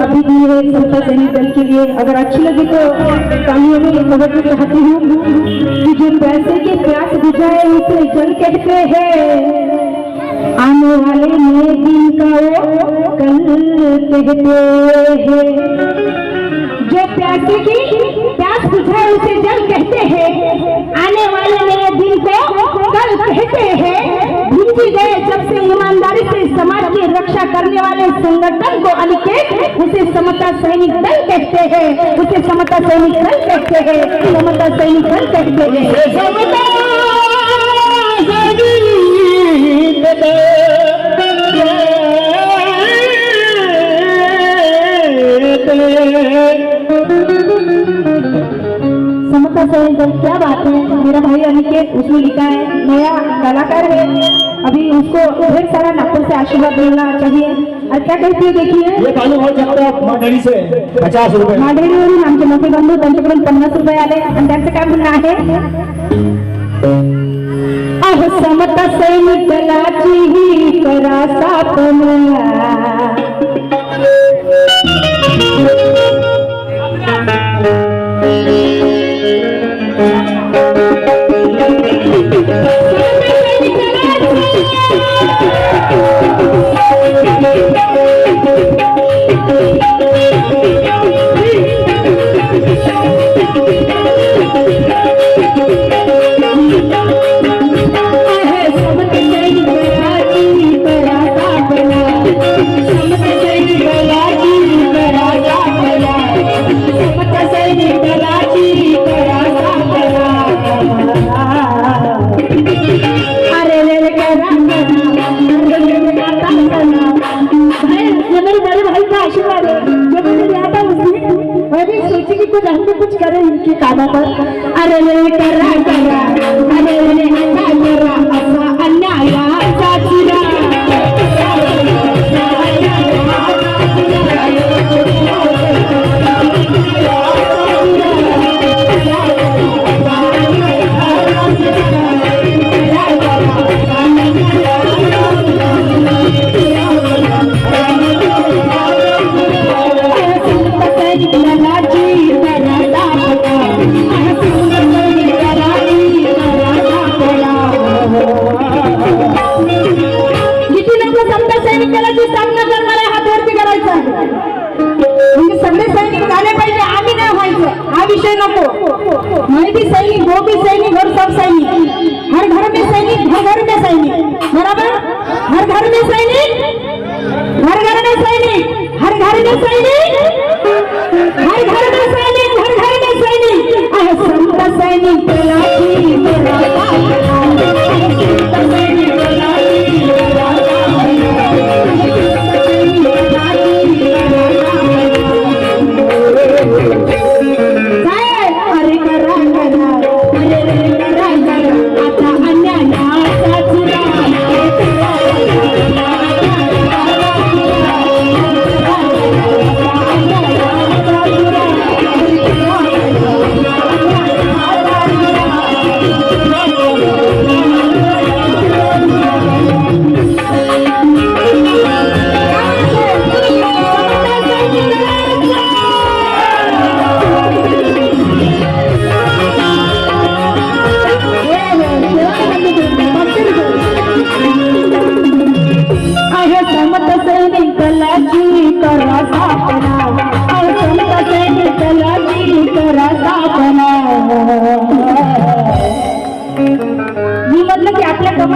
अभी दी है समता सैनिक दल के लिए अगर अच्छी लगी तो कहानियों में खबर चाहती हूँ कि जो पैसे के प्यास बुझाए उसे जल कहते हैं। आने वाले नए दिन का वो कल कहते हैं। जो प्यासे की प्यास उसे जल कहते हैं आने वाले नए दिन को कल कहते हैं। भूल गए जब से ईमानदारी से समाज की रक्षा करने वाले संगठन को अनिकेत उसे समता सैनिक दल कहते हैं उसे समता सैनिक दल कहते हैं समता सैनिक दल कहते हैं। समता सैनिक दल क्या बात है? मेरा भाई अनिकेत उसने लिखा है नया कलाकार है। अभी उसको ढेर सारा नागपुर से आशीर्वाद मिलना चाहिए। और क्या कहती है देखिए। हे चालू होऊ शकतं मंडळीचे पचास रुपये मांढरेवरून आमचे मोठे बंधू त्यांच्याकडून पन्नास रुपये आले आणि त्यांचं काय म्हणणं आहे अहो समता सैनिक दलाची ही करा स्थापना भाई मेरे बड़े भाई का आशीर्वाद है। जो मुझे दिया था उसने मैं सोची कि कुछ हम भी कुछ करें इनके कामों पर। अरे करा करा अरे विषय नको। मैं भी सैनिक वो भी सैनिक और सब सैनिक। हर घर में सैनिक हर घर में सैनिक। बराबर? हर घर में सैनिक? हर घर में सैनिक। हर घर में सैनिक?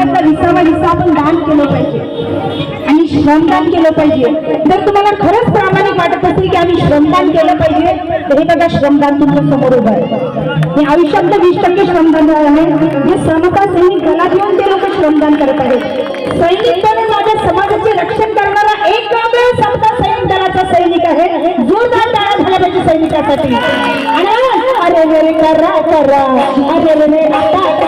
आपल्या विसावा हिस्सा आपण दान केलं पाहिजे. आणि श्रमदान केलं पाहिजे. जर तुम्हाला खरंच प्रामाणिक वाटत असेल की आम्ही श्रमदान केलं पाहिजे तर हे बघा श्रमदान तुमच्यासमोर उभं आहे. हे आयुष्यात वीस टक्के श्रमदान आहे. जे समता सैनिक दलात येऊन ते लोक श्रमदान करत आहेत. सैनिक दल माझ्या समाजाचे रक्षण करणारा एक समता सैनिक दलाचा सैनिक आहे. जोरदार टाळा झाला पाहिजे सैनिकासाठी. आणि अरे रे करा करा. अरे रे आता.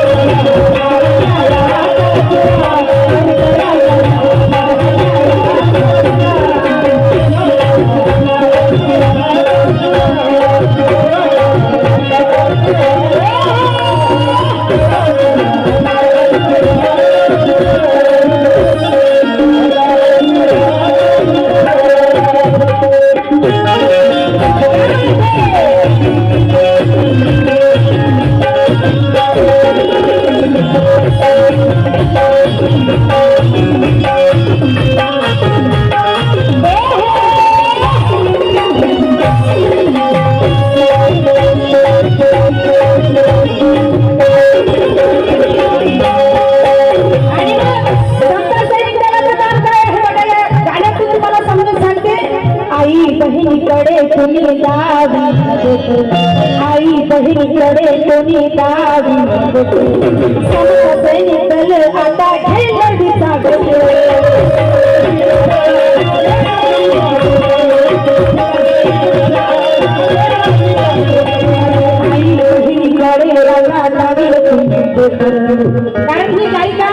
बहिणीकडे कोणी दावी सैनिकल आता खेळडीचा आई राजा दावी कारण ही गायिका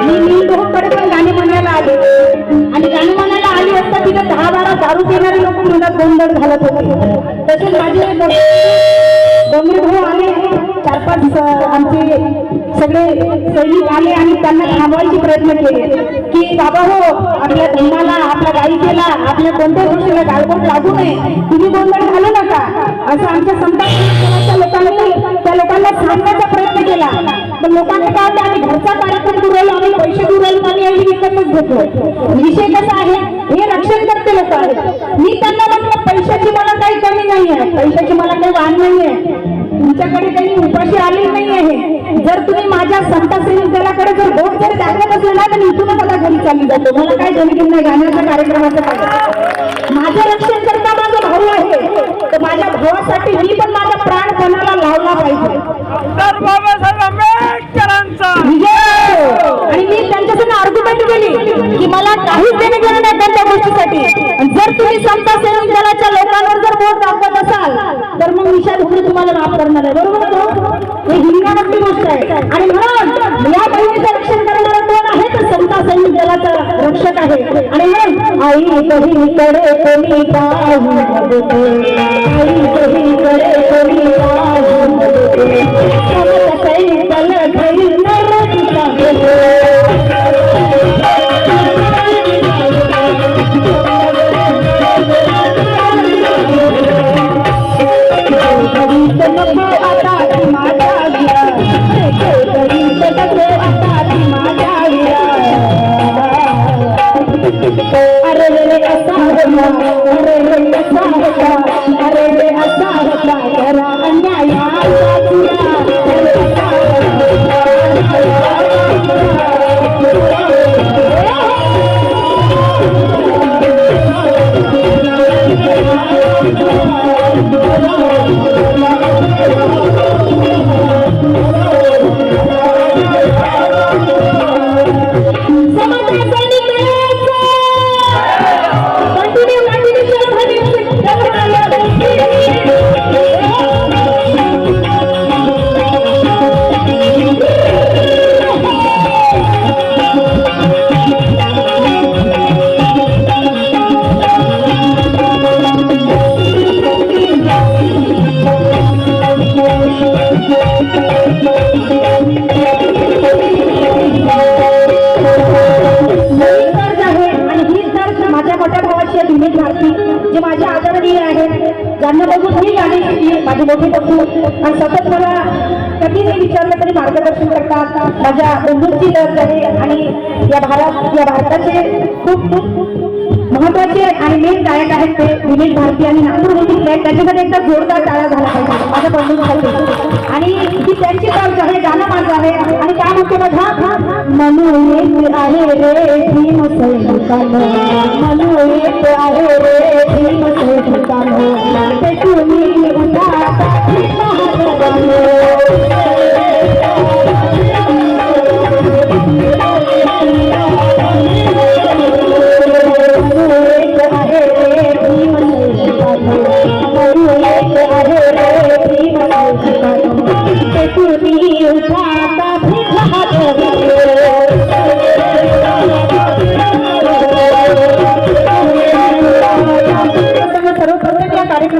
मी नीलकडे पण गाणी म्हणायला आणि गाणी म्हणायला आली असता तिथं दहा बारा दारू पिणारे लोक मला गोंधळ घालत होते. माझे डोंगरे भाऊ आले चार पाच आमचे सगळे सैनिक आले आणि त्यांना थांबवायचे प्रयत्न केले. की बाबा हो आपल्या धर्माला आपल्या गायिकेला आपल्या कोणत्या गोष्टीला गालबोट लागू नये. तुम्ही गोंधळ घालू नका. असं आमच्या संतांच्या लोकांनी त्या लोकांना सांगण्याचा प्रयत्न केला. पण लोकांनी काय आम्ही घरचा कार्यक्रम करू आम्ही पैसे देऊ विकतच घेतो. विषय कसा आहे? हे रक्षण करते लोक आहेत. मी त्यांना म्हटलं पैशाची मला काही कमी नाही आहे पैशाची मला काही वाण नाही आहे तुमच्याकडे काही उपाशी आलेली नाही आहे जर तुम्ही माझ्या संत सैनिक दलाकडे जर बोट जर दाखवत असले ना तर इथूनच आता घरी चालली जातो. मला काय देणं नाही गाण्याच्या कार्यक्रमाचं माझं रक्षण करता माझा भाऊ आहे. तर माझ्या भावासाठी मी पण माझा प्राण कोणाला लावला पाहिजे? त्यांच्यासंग आर्ग्युमेंट केली की मला काहीच देणे घेणं नाही त्यांच्या गोष्टीसाठी. जर तुम्ही समता सैनिक दलाच्या लोकांवर जर बोट दाखवत असाल तर मग निषाद होणे तुम्हाला माफ करणार आहे. बरोबर तो? हे हिंगावरची गोष्ट आहे. आणि म्हणून या भूमीचं रक्षण करणारा कोण आहे? तर समता सैनिक दलाचा रक्षक आहे. आणि म्हणून आई बहिणीकडे कोणी पाहू नये. आई बहिणीकडे कोणी पाहू समता सैनिक दल घरी ज्यांना बघून मी गाणी शिकली माझे मोठे बघू आणि सतत मला कधी नाही विचारलं तरी मार्गदर्शन करतात. माझ्या बंधूंची लस आहे आणि या भारत या भारताचे खूप खूप महत्त्वाचे आणि मेन गायक आहेत ते विनेश भारती आणि नागपूर मधील आहेत त्याच्यामध्ये एकदा जोरदार टाळा झाला पाहिजे माझ्या बंधूंसाठी. आणि ही त्यांची तर्ज आहे गाणं माझं आहे. आणि काय म्हणते बघा मनू आहे रे भीम मनू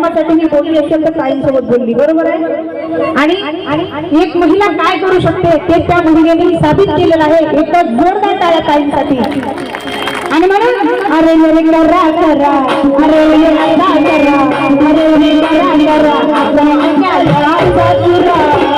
धर्मासाठी मी बोलली असेल तर ताईंसोबत बोलली बरोबर आहे आणि एक महिला काय करू शकते ते त्या महिलेने साबित केलेलं आहे एकदा जोरदार टाळ्या ताईंसाठी आणि म्हणून अरे रे करा करा अरे करा अरे करा करा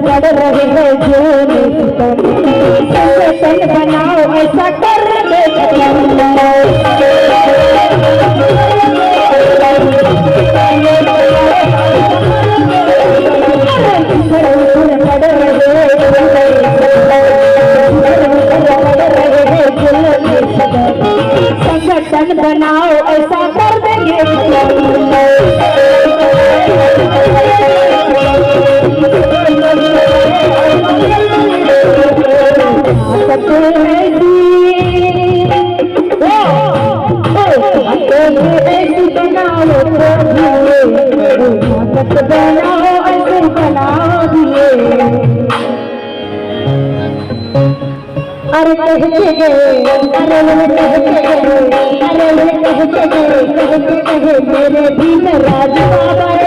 पड़ रहे हैं जोने ऐसा कर बनाओ ऐसा कर देंगे कहते कहे कहते कहे मेरे भी राज बाबा